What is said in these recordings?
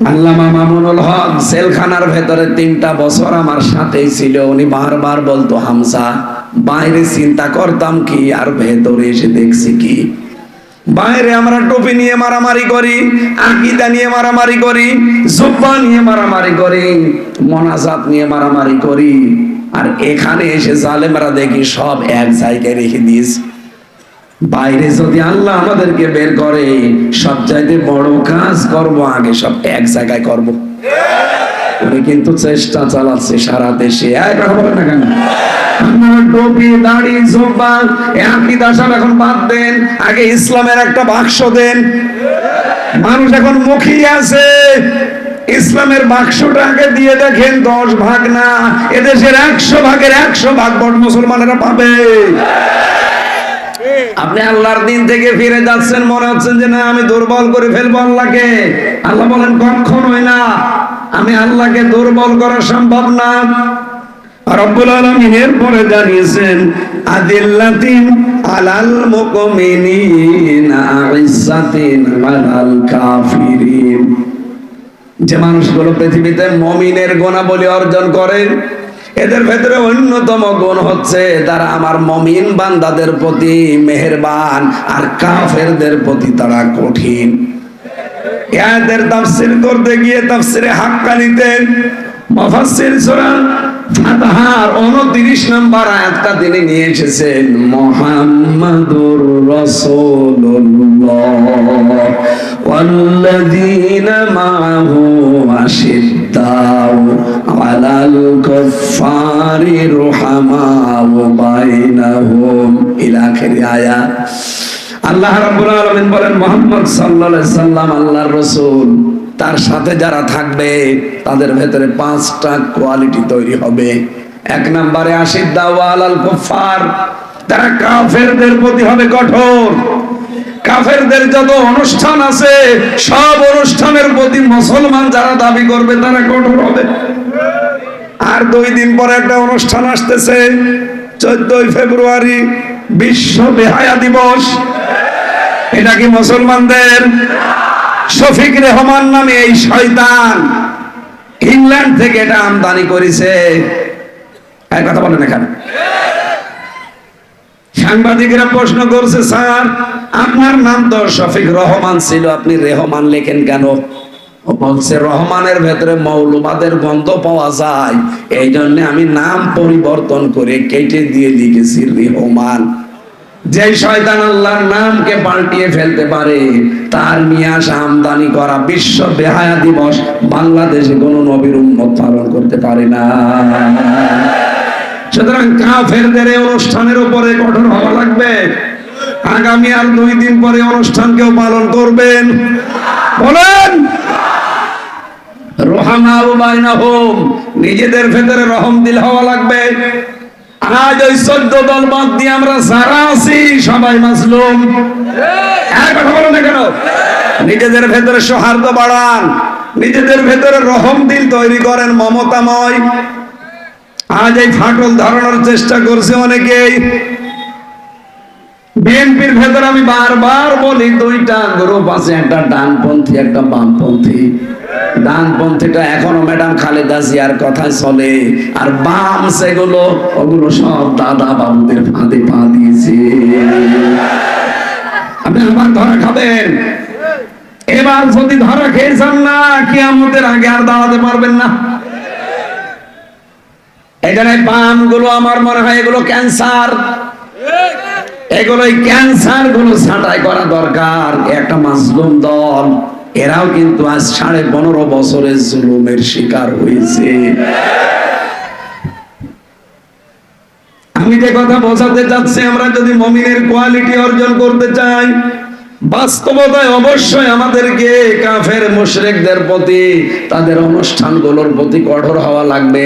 আল্লামা মামুনুল হক সেলখানার ভেতরে তিনটা বছর আমার সাথেই ছিল। উনি বারবার বলতো হামসা বাইরে চিন্তা করতাম কি আর ভেতরে এসে দেখছি কি? বাইরে আমরা টুপি নিয়ে মারামারি করি, আকিদা নিয়ে মারামারি করি, জুব্বা নিয়ে মারামারি করি, মনাজাত নিয়ে মারামারি করি, আর এখানে এসে জালেমরা দেখি সব এক জায়গায় রেখে দিয়েছে। বাইরে যদি আল্লাহ আমাদেরকে বের করে, সব চাইতে বড় কাজ করব, আগে সব এক জায়গায় করব। উনি কিন্তু চেষ্টা চালাচ্ছে সারা দেশে। ইসলামের একটা বাক্স দেন। মানুষ এখন মুখিয়ে আছে। ইসলামের দিয়ে দেখেন, দশ ভাগ না একশো ভাগের একশো ভাগ বট মুসলমানেরা পাবে। আপনি আল্লাহর দিন থেকে ফিরে যাচ্ছেন, মনে হচ্ছেন যে না, আমি দুর্বল করে ফেলব আল্লাহকে। আল্লাহ বলেন কখনোই না, আমি আল্লাহকে দুর্বল করা সম্ভব না। যে মানুষগুলো পৃথিবীতে মমিনের গুণাবলী অর্জন করে এদের ভেতরে অন্যতম গুণ হচ্ছে তারা আমার মমিন বান্দাদের প্রতি মেহেরবান আর কাফেরদের প্রতি তারা কঠিন। এদের তাফসির করতে গিয়ে তাফসিরে হাক্কানিতে মুফাসসির সূরা ফাতাহার 29 নাম্বার আয়াতটা তিনি নিয়ে এসেছেন। মুহাম্মাদুর রাসূলুল্লাহ। ওয়াল্লাযীনা মাআহু আশিদ্দাউ আলাল রুহামাউ ইলা আয়াত আল্লাহ রাব্বুল আলামিন বলেন, মুহাম্মদ সাল্লাল্লাহু আলাইহি সাল্লাম আল্লাহর রাসূল। তার সাথে যারা থাকবে, তাদের ভেতরে পাঁচটা কোয়ালিটি তৈরি হবে। এক নম্বরে আশিদ্দা ওয়ালাল কুফার তারা কাফেরদের প্রতি হবে কঠোর। কাফেরদের যত অনুষ্ঠান আছে, সব অনুষ্ঠানের প্রতি মুসলমান যারা দাবি করবে, তারা কঠোর হবে। আর দুই দিন পরে একটা অনুষ্ঠান আসতেছে, চোদ্দই ফেব্রুয়ারি বিশ্ব বেহায়া দিবস। এটা কি মুসলমানদের? শফিক রেহমান নামে এই শয়তান ইংল্যান্ড থেকে এটা আমদানি করেছে। এক কথা বলেন এখানে। সাংবাদিকরা প্রশ্ন করছে, স্যার, আপনার নাম তো শফিক রহমান ছিল, আপনি রেহমান লেখেন কেন? বলছে, রহমানের ভেতরে মৌলবাদের গন্ধ পাওয়া যায়। এই জন্য আমি নাম পরিবর্তন করে কেটে দিয়ে লিখেছি রেহমান। যে শয়তান আল্লাহর নামকে পাল্টিয়ে ফেলতে পারে, তার নিয়ে আমদানি করা বিশ্ব বেহায়া দিবস বাংলাদেশে কোনো নবীর উন্মত পালন করতে পারে না। সুতরাং কাফেরদের এই অনুষ্ঠানের উপরে কঠোর হওয়া লাগবে। আগামী আর দুই দিন পরে অনুষ্ঠান কেউ পালন করবেন? বলেন! বাইনাহুম, নিজেদের ভেতরে রহম দিল হওয়া লাগবে। আজ ওই চোদ্দ দল বাদ দিয়ে আমরা যারা আছি, সবাই মাসলুম কেন? নিজেদের ভেতরে সৌহার্দ্য বাড়ান। নিজেদের ভেতরে রহম দিল তৈরি করেন মমতাময়। আজ এই ফাটল ধরানোর চেষ্টা করছে অনেকেই। বিএনপির ভেতরে আমি বারবার বলি, দুইটা গ্রুপ আছে, একটা ডানপন্থী, একটা বামপন্থী। ডানপন্থীটা এখনও ম্যাডাম খালেদা জিয়ার কথায় চলে। আর বাম সেগুলো, ওগুলো সব দাদা বাবুদের ফাঁদে পা দিয়েছে। আপনি আবার ধরা খাবেন। এবার যদি ধরা খেয়েছেন না কি আমাদের আগে আর দাঁড়াতে পারবেন না। এখানে বামগুলো আমার মনে হয় এগুলো ক্যান্সার। এগুলো ক্যান্সারগুলো ছাঁটাই করা দরকার। একটা মাসলুম দল। এরাও কিন্তু আজ সাড়ে পনেরো বছরের জুলুমের শিকার হয়েছে। আমি যে কথা বোঝাতে চাচ্ছি, আমরা যদি মমিনের কোয়ালিটি অর্জন করতে চাই, বাস্তবতায় অবশ্যই আমাদেরকে কাফের মুশরিকদের প্রতি, তাদের অনুষ্ঠানগুলোর প্রতি কঠোর হওয়া লাগবে,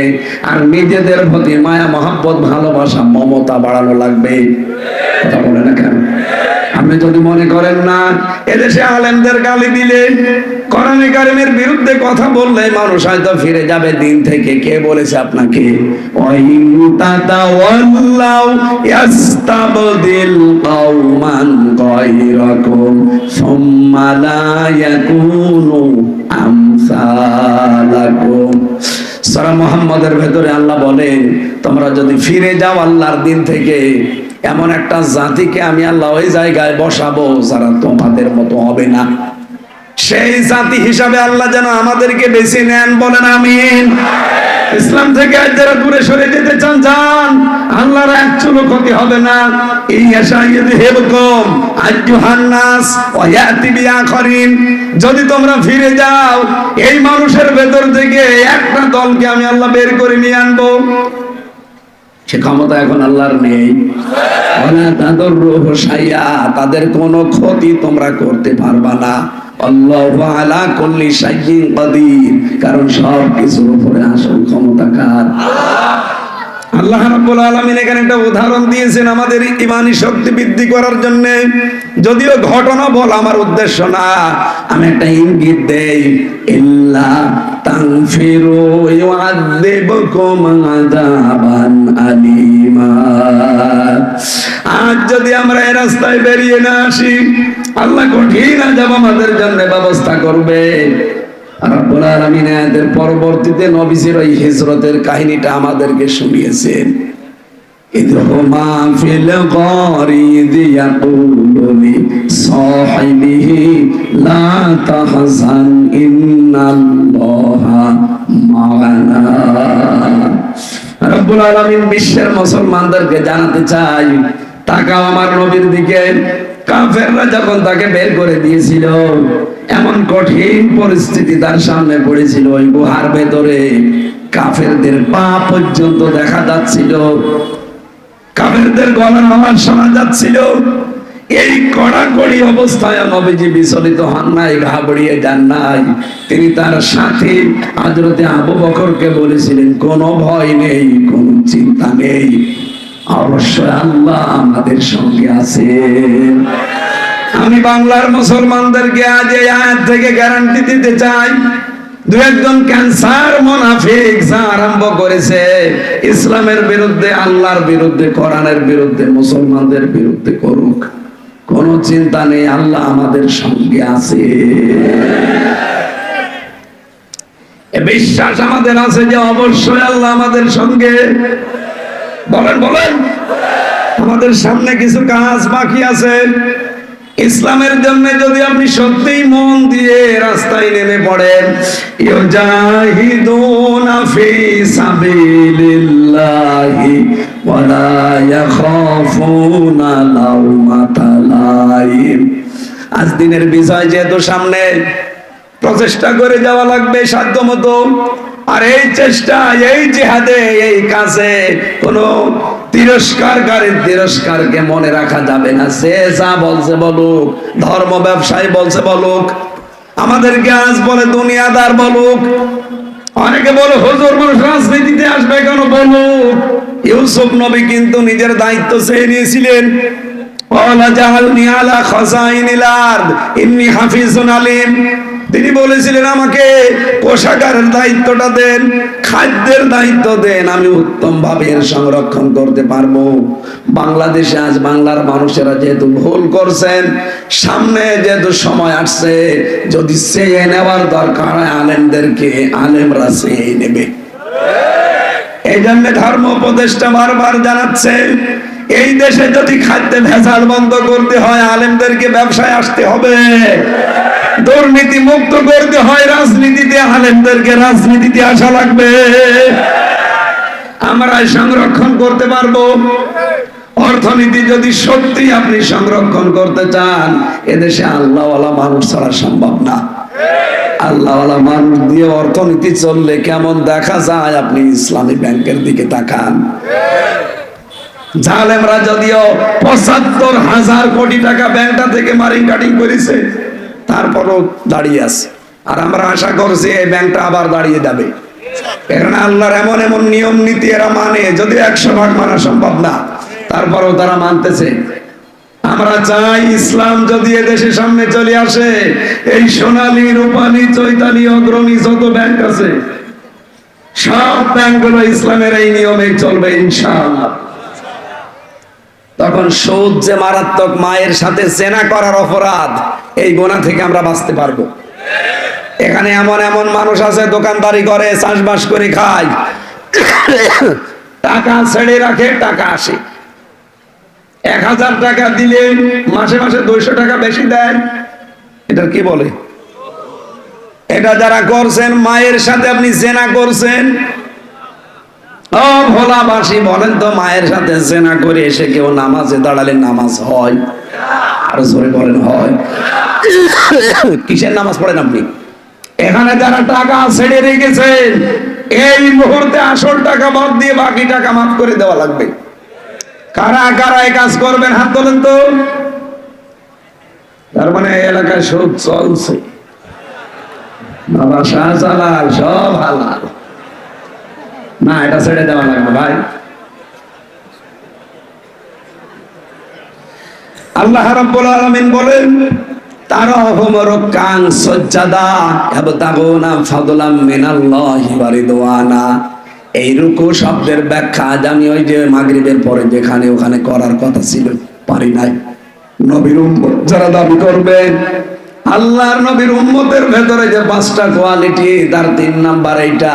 আর নিজেদের প্রতি মায়া, মহাব্বত, ভালোবাসা, মমতা বাড়ানো লাগবে। কথা বলে না কেন? আপনি যদি মনে করেন না, এদেশে আলেমদের গালি দিলে, কোরআনে কারিমের বিরুদ্ধে কথা বললে মানুষ হয়তো ফিরে যাবে দিন থেকে। কে বলেছে আপনাকে? সূরা মুহাম্মদের ভেতরে আল্লাহ বলেন তোমরা যদি ফিরে যাও আল্লাহর দিন থেকে এমন একটা জাতিকে আমি আল্লাহ ওই জায়গায় বসাবো যারা তোমাদের মতো হবে না। সেই জাতি হিসাবে আল্লাহ যেন আমাদেরকে বেছে নেন বলেন আমিন। ইসলাম থেকে আজ যারা দূরে সরে যেতে চান, যান। আল্লাহর এক চুলো ক্ষতি হবে না। যদি তোমরা ফিরে যাও, এই মানুষের ভেতর থেকে একটা দলকে আমি আল্লাহ বের করে নিয়ে আনব। সে ক্ষমতা এখন আল্লাহর নেই। তাদের রোহ সাইয়া তাদের কোনো ক্ষতি তোমরা করতে পারবা না। আল্লাহ কারণ সব কিছুর উপরে আসল ক্ষমতা কার? রাব্বুল আলামিন এখানে একটা উদাহরণ দিয়েছেন আমাদের ইমানি শক্তি বৃদ্ধি করার জন্য। যদিও ঘটনা বল আমার উদ্দেশ্য না, আমি একটা ইঙ্গিত দেই। ইল্লা তানফিরু ইউআযিবকুম আযাবান আলিমা। আজ যদি আমরা এই রাস্তায় বেরিয়ে না আসি, আল্লাহ কঠিন আযাব আমাদের জন্য ব্যবস্থা করবে। রব্বুল আলামিন পরবর্তীতে নবীজির ওই হিজরতের কাহিনীটা আমাদেরকে শুনিয়েছেন। বিশ্বের মুসলমানদেরকে জানাতে চাই, তাকাও আমার নবীর দিকে। কাফেররা যখন তাকে বের করে দিয়েছিল, এমন কঠিন পরিস্থিতি তার সামনে পড়েছিল ওই গুহার ভেতরে। কাফেরদের পা পর্যন্ত দেখা যাচ্ছিল। কাফেরদের গলার আওয়াজ শোনা যাচ্ছিল। এই কড়াকড়ি অবস্থায় নবীজি বিচলিত হন নাই ঘাবড়িয়ে যান নাই। তিনি তার সাথে হযরতে আবু বকরকে বলেছিলেন, কোনো ভয় নেই, কোনো চিন্তা নেই। অবশ্যই আল্লাহ আমাদের সঙ্গে আছেন আমি বাংলার মুসলমানদেরকে আজ এই আয়াত থেকে গ্যারান্টি দিতে চাই। দু একজন ক্যান্সার মোনাফিক যা আরম্ভ করেছে, ইসলামের বিরুদ্ধে, আল্লাহর বিরুদ্ধে, কোরআনের বিরুদ্ধে, মুসলমানদের বিরুদ্ধে করুক। কোন চিন্তা নেই, আল্লাহ আমাদের সঙ্গে আছে। বিশ্বাস আমাদের আছে যে অবশ্যই আল্লাহ আমাদের সঙ্গে। বলেন বলেন। আমাদের সামনে কিছু কাজ বাকি আছে। ইসলামের জন্য যদি আপনি সত্যিই মন দিয়ে রাস্তায় নেমে পড়েন, ইউজাহিদুনা ফি সাবিলিল্লাহি ওয়ালা ইয়াখাফুনা লাউমাতা লাইম। আজ দিনের বিজয় যেহেতু সামনে, প্রচেষ্টা করে যাওয়া লাগবে সাধ্য মতো আর এই চেষ্টা, এই জেহাদে, এই কাজে কোনো তিরস্কারকারীর তিরস্কারকে মনে রাখা যাবে না। সে যা বলছে বলুক, ধর্ম ব্যবসায়ী বলছে বলুক, আমাদেরকে আজ বলে দুনিয়াদার বলুক। অনেকে বলে, হুজুর, মানুষ রাজনীতিতে আসবে কেন? বলুক। ইউসুফ নবী কিন্তু নিজের দায়িত্ব চেয়ে নিয়েছিলেন। ওয়ালা জাহালনি আলা খাযাইনিল আরদ, ইন্নী হাফিজুন আলিম। তিনি বলেছিলেন, আমাকে কোষাগারের দায়িত্বটা দেন, খাদ্যের দায়িত্ব দেন, আমি উত্তম ভাবে এর সংরক্ষণ করতে পারব। বাংলাদেশে আজ বাংলার মানুষেরা যেহেতু ভুল করছেন, সামনে যেহেতু সময় আসছে, যদি চেয়ে নেওয়ার দরকার হয়, আলেমদেরকে আলেমরা চেয়ে নেবে। এই জন্য ধর্ম উপদেষ্টা বারবার জানাচ্ছে, এই দেশে যদি খাদ্যে ভেজাল বন্ধ করতে হয়, আলেমদেরকে ব্যবসায় আসতে হবে। দুর্নীতি মুক্ত করতে হয় রাজনীতিতে আলেমদেরকে রাজনীতিতে আসা লাগবে। আমরা সংরক্ষণ করতে পারব। অর্থনীতি যদি সত্যি আপনি সংরক্ষণ করতে চান, এদেশে আল্লাহওয়ালা মানুষ ছাড়া সম্ভব না। আল্লাহওয়ালা মানুষ দিয়ে অর্থনীতি চললে কেমন দেখা যায়? আপনি ইসলামী ব্যাংকের দিকে তাকান। জালেমরা যদিও পঁচাত্তর হাজার কোটি টাকা ব্যাংকটা থেকে মারিং কাটিং করেছে তারপরও দাঁড়িয়ে আছে। আর আমরা আশা করছি এই ব্যাংকটা আবার দাঁড়িয়ে যাবে। কারণ আল্লাহর এমন এমন নিয়ম, নীতি এরা মানে যদি একশো ভাগ মানা সম্ভব না, তারপরেও তারা মানতেছে। আমরা চাই ইসলাম যদি এদেশে সামনে চলে আসে, এই সোনালী, রূপালী, চৈতালি, অগ্রণী যত ব্যাংক আছে, সব ব্যাংকগুলো ইসলামের এই নিয়মে চলবে ইনশাআল্লাহ। তখন সুদ যে মারাত্মক মায়ের সাথে জেনা করার অপরাধ, এই গোনা থেকে আমরা বাঁচতে পারব। এখানে এমন এমন মানুষ আছে, দোকানদারি করে, চাষবাস করে খায়। টাকা ছেড়ে রাখে, টাকা আসে। এক হাজার টাকা দিলে মাসে মাসে দুইশো টাকা বেশি দেয়। এটা কি বলে? এটা যারা করছেন, মায়ের সাথে আপনি জেনা করছেন ও ভোলাবাসী বলেন তো, মায়ের সাথে জেনা করে এসে কেউ নামাজে দাঁড়ালে নামাজ হয়? আরও জোরে বলেন, হয়। কিসের নামাজ পড়েন আপনি? এখানে যারা টাকা ছেড়ে রেখেছেন, এই মুহূর্তে আসল টাকা বাদ দিয়ে বাকি টাকা মাফ করে দেওয়া লাগবে। কারা কারা কাজ করবেন, হাত তোলেন তো। তার মানে এলাকায় সব চলছে। বাবা শাহজালাল, সব হালাল। না, এটা ছেড়ে দেওয়া লাগবে, ভাই। আল্লাহ রাব্বুল আলামিন বলেন শব্দের ব্যাখ্যা আমি ওই যে মাগরিবের পরে যেখানে ওখানে করার কথা ছিল, পারি নাই। নবীর যারা দাবি করবেন আল্লাহর নবীর উম্মতের ভেতরে যে পাঁচটা কোয়ালিটি, তার তিন নাম্বার এইটা,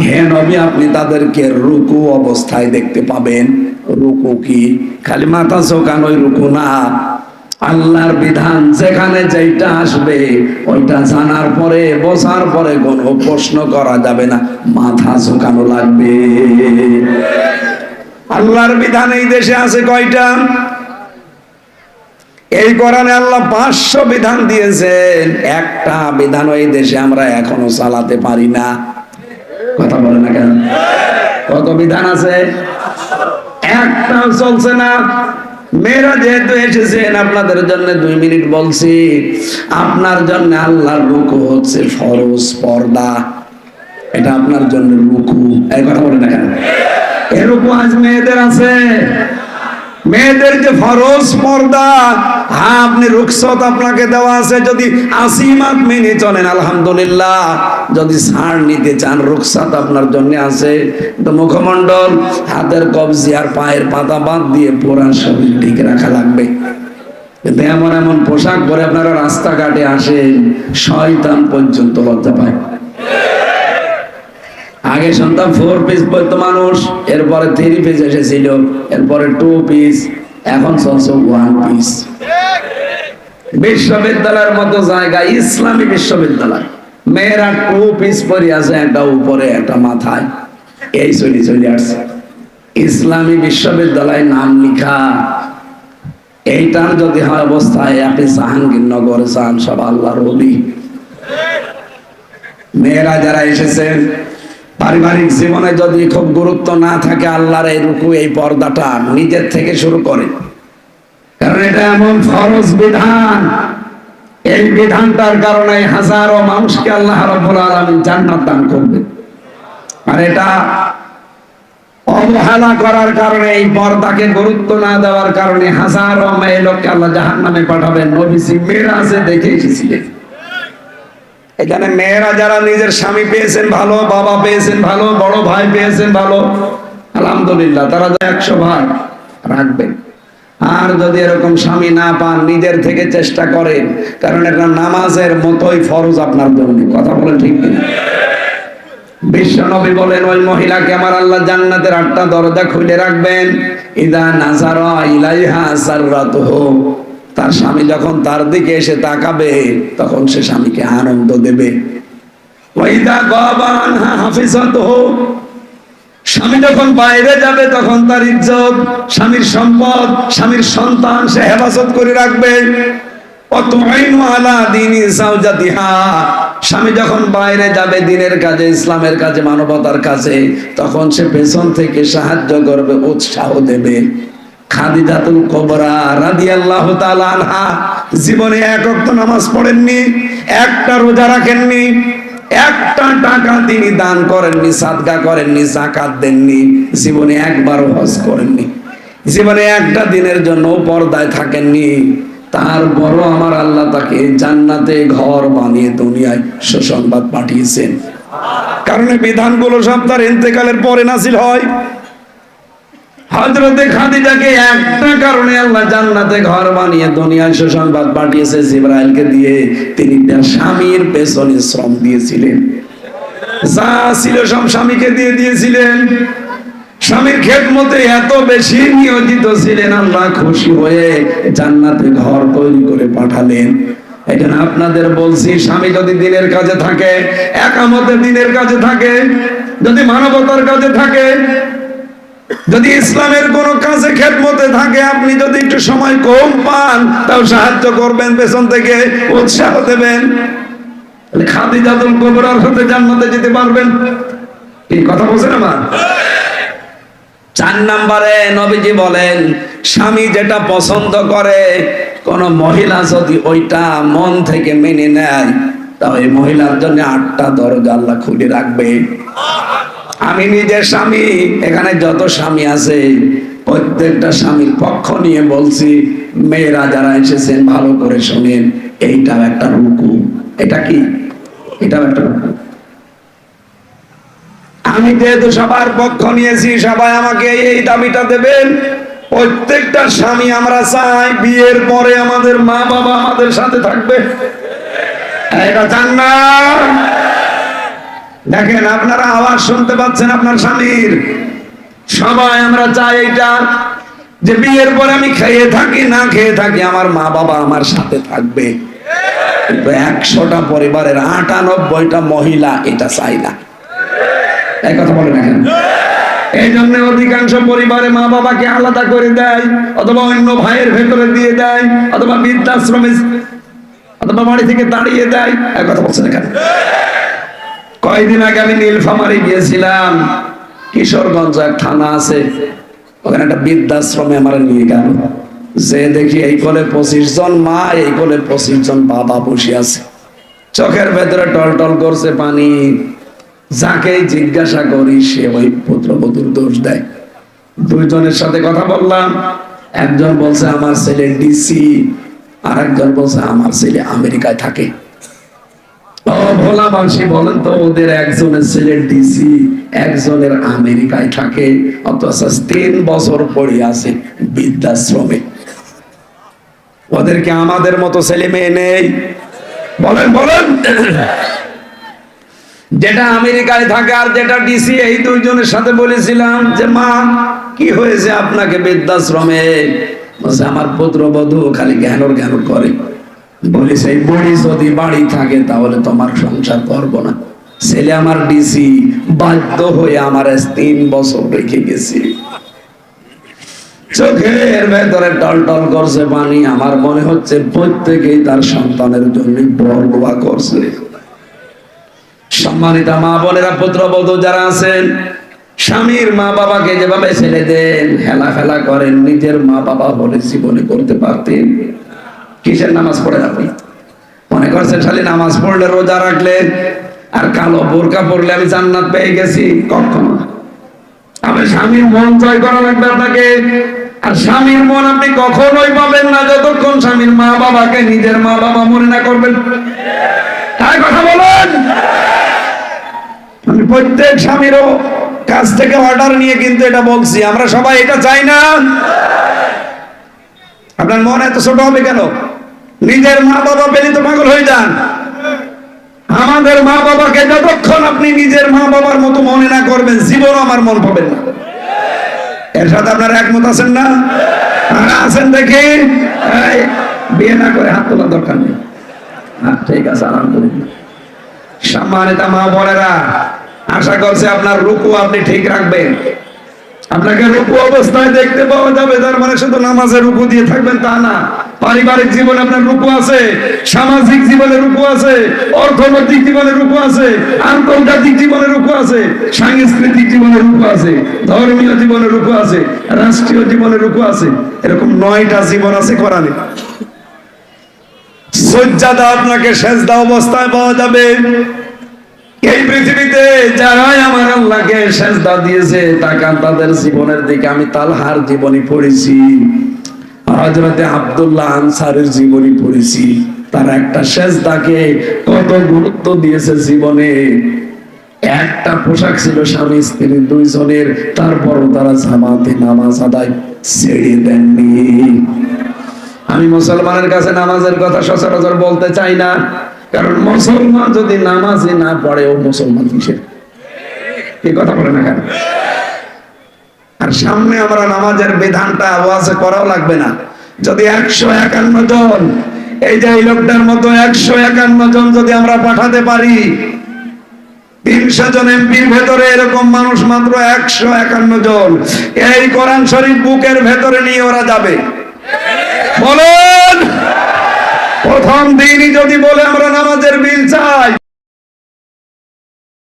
হে নবী, আপনি তাদেরকে রুকু অবস্থায় দেখতে পাবেন। রুকু কি? খালি মাথা চোখান রুকু না। আল্লাহর বিধান, যেখানে যেটা আসবে, ওইটা জানার পরে বসার পরে কোনো প্রশ্ন করা যাবে না। মাথা ঝোঁকানো লাগবে। আল্লাহর বিধান এই দেশে আছে কয়টা? এই কোরআনে আল্লাহ পাঁচশো বিধান দিয়েছেন। একটা বিধান ওই দেশে আমরা এখনও চালাতে পারি না। কথা বলে না কেন? কত বিধান আছে? একটাও চলছে না। মেয়েরা যেহেতু এসেছেন, আপনাদের জন্য দুই মিনিট বলছি, আপনার জন্য আল্লাহর রুকু হচ্ছে ফরজ পর্দা। এটা আপনার জন্য রুকু। এই কথা বলে না কেন? এরকম আজ মেয়েদের আছে। মেয়েদের যে ফরজ পর্দা হ্যাঁ আপনি রুকসত আপনাকে দেওয়া আছে, যদি আসিমাত মেনে চলেন, আলহামদুলিল্লাহ। যদি ছাড় নিতে চান রুকসাত আপনার জন্য আছে। তো মুখমণ্ডল, হাতের কবজি আর পায়ের পাতা বাদ দিয়ে পুরা শরীর ঠিক রাখা লাগবে। কিন্তু এমন এমন পোশাক পরে আপনারা রাস্তাঘাটে আসেন, শয়তান পর্যন্ত লজ্জা পায়। আগে শুনতাম ফোর পিস পড়তো মানুষ, এরপরে থ্রি পিস এসেছিল, এরপরে টু পিস এখন চলছে ওয়ান পিস বিশ্ববিদ্যালয়ের মতো জায়গা, ইসলামী বিশ্ববিদ্যালয়। মেয়েরা টু পিস পরে আছে, একটা উপরে, একটা মাথায়। এই চলি, চলে আসছে। ইসলামী বিশ্ববিদ্যালয় নাম লিখা। এইটার যদি হয় অবস্থায় আপনি জাহাঙ্গীরনগর যান, সব আল্লাহর মেয়েরা যারা এসেছেন পারিবারিক জীবনে যদি খুব গুরুত্ব না থাকে, আল্লাহর এই রুকু, এই পর্দাটা নিজের থেকে শুরু করে। কারণ এটা এমন ফরজ বিধান। এই বিধানটার কারণে হাজারো মানুষকে আল্লাহ রাব্বুল আলামিন জান্নাত দান করবে। আর এটা অবহেলা করার কারণে, এই পর্দাকে গুরুত্ব না দেওয়ার কারণে হাজারো মেয়ে লোককে আল্লাহ জাহান্নামে পাঠাবেন। নবীজি মেরাজে দেখে এসেছিলেন। এখানে মেয়েরা যারা নিজের স্বামী পেয়েছেন ভালো, বাবা পেয়েছেন ভালো, বড় ভাই পেয়েছেন ভালো, আলহামদুলিল্লাহ, তারা একশো ভাগ রাখবেন। আর যদি এরকম স্বামী না পান, নিজের থেকে চেষ্টা করেন, কারণ এটা নামাজের মতোই ফরজ আপনার জন্য, কথা বলেন ঠিক কিনা? বিশ্ব নবী বলেন, ওই মহিলাকে আমার আল্লাহ জান্নাতের আটটা দরজা খুলে রাখবেন। ইদা নাজারা ইলাইহা সাররাতুহু। তার স্বামী যখন তার দিকে এসে তাকাবে, তখন সে স্বামীকে আনন্দ দেবে। স্বামী যখন বাইরে যাবে, তখন তার ইজ্জত, স্বামীর সম্পদ, স্বামীর সন্তান সে হেফাজত করে রাখবে। স্বামী যখন বাইরে যাবে দিনের কাজে, ইসলামের কাজে, মানবতার কাজে, তখন সে পেছন থেকে সাহায্য করবে, উৎসাহ দেবে। খাদিজাতুল কোবরা রাদিয়াল্লাহু তাআলা আনহা, জীবনে এক ওয়াক্ত নামাজ পড়েননি, একটা রোজা রাখেননি, একটা টাকা তিনি দান করেননি সাদগা করেননি জাকাত দেননি, জীবনে একবারও হজ করেননি। জীবনে একটা দিনের জন্য পর্দায় থাকেননি। তার বড় আমার আল্লাহ তাকে জান্নাতে ঘর বানিয়ে দুনিয়ায় সুসংবাদ পাঠিয়েছেন। কারণ বিধানগুলো সব তার ইন্তেকালের পরে নাসিল হয়। হজরতে খাদিজাকে একটা কারণে আল্লাহ জান্নাতে ঘর বানিয়ে দুনিয়ায় সুসংবাদ পাঠিয়েছে জিব্রাইলকে দিয়ে। তিনি তার স্বামীর পেছনে শ্রম দিয়েছিলেন। যা ছিল সব স্বামীকে দিয়ে দিয়েছিলেন। স্বামীর খেদমতে এত বেশি নিয়োজিত ছিলেন, আল্লাহ খুশি হয়ে জান্নাতে ঘর তৈরি করে পাঠালেন। জন্য আপনাদের বলছি, স্বামী যদি দিনের কাজে থাকে একামতে দিনের কাজে থাকে, যদি মানবতার কাজে থাকে যদি ইসলামের কোন কাজে খেদমতে থাকে, আপনি যদি একটু সময় কম পান, তাও সাহায্য করবেন, পেছন থেকে উৎসাহ দেবেন। জান্নাতে যেতে পারবেন। এই কথা বলছেন আমার? চার নম্বরে নবীজি বলেন, স্বামী যেটা পছন্দ করে, কোন মহিলা যদি ওইটা মন থেকে মেনে নেয়, তাহলে মহিলার জন্য আটটা দরজা আল্লাহ খুলে রাখবে। আমি নিজের স্বামী, এখানে যত স্বামী আছে, প্রত্যেকটা স্বামীর পক্ষ নিয়ে বলছি, মেয়েরা যারা এসেছেন, ভালো করে শোনেন, এইটাও একটা রুকু। এটা কি? এটাও একটা রুকু। আমি যেহেতু সবার পক্ষ নিয়েছি, সবাই আমাকে এই দাবিটা দেবেন। প্রত্যেকটা স্বামী আমরা চাই, বিয়ের পরে আমাদের মা বাবা আমাদের সাথে থাকবে। এটা চান না। দেখেন আপনারা আওয়াজ শুনতে পাচ্ছেন আপনার স্বামীর। সবাই আমরা চাই এটা যে বিয়ের পরে আমি খেয়ে থাকি, না খেয়ে থাকি, আমার মা বাবা আমার সাথে থাকবে। একশোটা পরিবারের আটানব্বইটা মহিলা এটা চাই না। এই কথা বলে দেখেন। এই জন্য অধিকাংশ পরিবারে মা বাবাকে আলাদা করে দেয়, অথবা অন্য ভাইয়ের ভেতরে দিয়ে দেয়, অথবা বৃদ্ধাশ্রমে, অথবা বাড়ি থেকে দাঁড়িয়ে দেয়। এই কথা বলছে দেখেন কয়েকদিন আগে আমি নীলফামারি গিয়েছিলাম। কিশোরগঞ্জ এক থানা আছে। ওখানে একটা বৃদ্ধাশ্রমে আমার নিয়ে গেল। যে দেখি এই কোলে পঁচিশ জন মা, এই কোলে পঁচিশ জন বাবা বসে আছে। চোখের ভেতরে টল টল করছে পানি। যাকে জিজ্ঞাসা করি, সে ওই পুত্র পুত্রবধূর দোষ দেয়। দুইজনের সাথে কথা বললাম। একজন বলছে, আমার ছেলে ডিসি। আর একজন বলছে, আমার ছেলে আমেরিকায় থাকে। ভোলা মানসি বলেন তো, ওদের একজনের ছেলে ডিসি, একজনের আমেরিকায় থাকে, অথচ তিন বছর পড়ে আছে বৃদ্ধাশ্রমে। ওদেরকে আমাদের মতো ছেলে মেয়ে নেই। বলেন বলেন। যেটা আমেরিকায় থাকে আর যেটা ডিসি, এই দুইজনের সাথে বলেছিলাম যে, মা, কি হয়েছে আপনাকে বৃদ্ধাশ্রমে? আমার পুত্রবধূ খালি জ্ঞানর জ্ঞান করে। বলি, সেই যদি বাড়ি থাকে, তাহলে তোমার সংসার করব না। ছেলে আমার ডিসি, বাধ্য হয়ে আমার তিন বছর রেখে গেছি। চোখের ভেতরে টল টল করছে পানি, আমার মনে হচ্ছে প্রত্যেকেই তার সন্তানের জন্য বড় করছে। সম্মানিত মা বোনেরা, পুত্রবধূ যারা আছেন, স্বামীর মা বাবাকে যেভাবে ছেড়ে দেন হেলা ফেলা করেন, নিজের মা বাবা বলে জীবনে করতে পারতেন। কিসের নামাজ পড়ে আপনি? মনে করছেন খালি নামাজ পড়লে রোজা রাখলে আর কালো বোরকা পড়লে আমি জান্নাত পেয়ে গেছি? কখনো। আমি স্বামীর মন জয় করা লাগবে আপনাকে। আর স্বামীর মন আপনি কখনোই পাবেন না যতক্ষণ স্বামীর মা বাবাকে নিজের মা বাবা মনে না করবেন। তাই কথা বলেন। আমি প্রত্যেক স্বামীরও কাছ থেকে অর্ডার নিয়ে কিন্তু এটা বলছি। আমরা সবাই এটা চাই না। আপনার মন এত ছোট হবে কেন? নিজের মা বাবা পেলে তো পাগল হয়ে যান। আমাদের মা বাবাকে যতক্ষণ আপনি নিজের মা বাবার মতো মনে না করবেন জীবন আমার মন পাবেন না। এর সাথে আপনার একমত আছেন না? আছেন দেখি? বিয়ে না করে হাত তোলার দরকার নেই। ঠিক আছে, আলহামদুলিল্লাহ। সম্মানিত মা বোনেরা, আশা করছে আপনার রুকু আপনি ঠিক রাখবেন। আপনাকে রুকু অবস্থায় দেখতে পাওয়া যাবে, তার মানে শুধু নামাজের রুকু দিয়ে থাকবেন তা না। পারিবারিক জীবনে আপনার রুকু আছে, সামাজিক জীবনে রুকু আছে, অর্থনৈতিক জীবনে রুকু আছে, আন্তর্জাতিক জীবনে রুকু আছে, সাংস্কৃতিক জীবনে রুকু আছে, ধর্মীয় জীবনে রুকু আছে, রাষ্ট্রীয় জীবনে রুকু আছে। এরকম নয়টা জীবন আছে কোরআনে। সজ্জাদা আপনাকে সেজদা অবস্থায় পাওয়া যাবে। এই পৃথিবীতে যারাই আমার আল্লাহকে সেজদা দিয়েছে তাদের জীবনের দিকে আমি তালহার জীবনী পড়েছি। হজরতে আনসারের জীবনী পড়েছি। একটা সেজদাকে কত গুরুত্ব দিয়েছে জীবনে। একটা পোশাক ছিল স্বামী স্ত্রী দুইজনের তারা জামাতে নামাজ আদায় ছেড়ে দেননি। আমি মুসলমানের কাছে নামাজের কথা সচরাচর বলতে চাই না। কারণ মুসলমান যদি নামাজে না পড়ে, ও মুসলমান কিসের এই কথা বলে না কেন? আর সামনে আমরা নামাজের বিধানটা আওয়াজে করাও লাগবে না। যদি একশো একান্ন জন, এই যে লোকটার মতো একশো একান্ন জন যদি আমরা পাঠাতে পারি, তিনশো জন এমপির ভেতরে এরকম মানুষ মাত্র একশো একান্ন জন। এই কোরআন শরীফ বুকের ভেতরে নিয়ে ওরা যাবে। বলেন! প্রথম দিনই যদি বলে আমরা নামাজের বিল চাই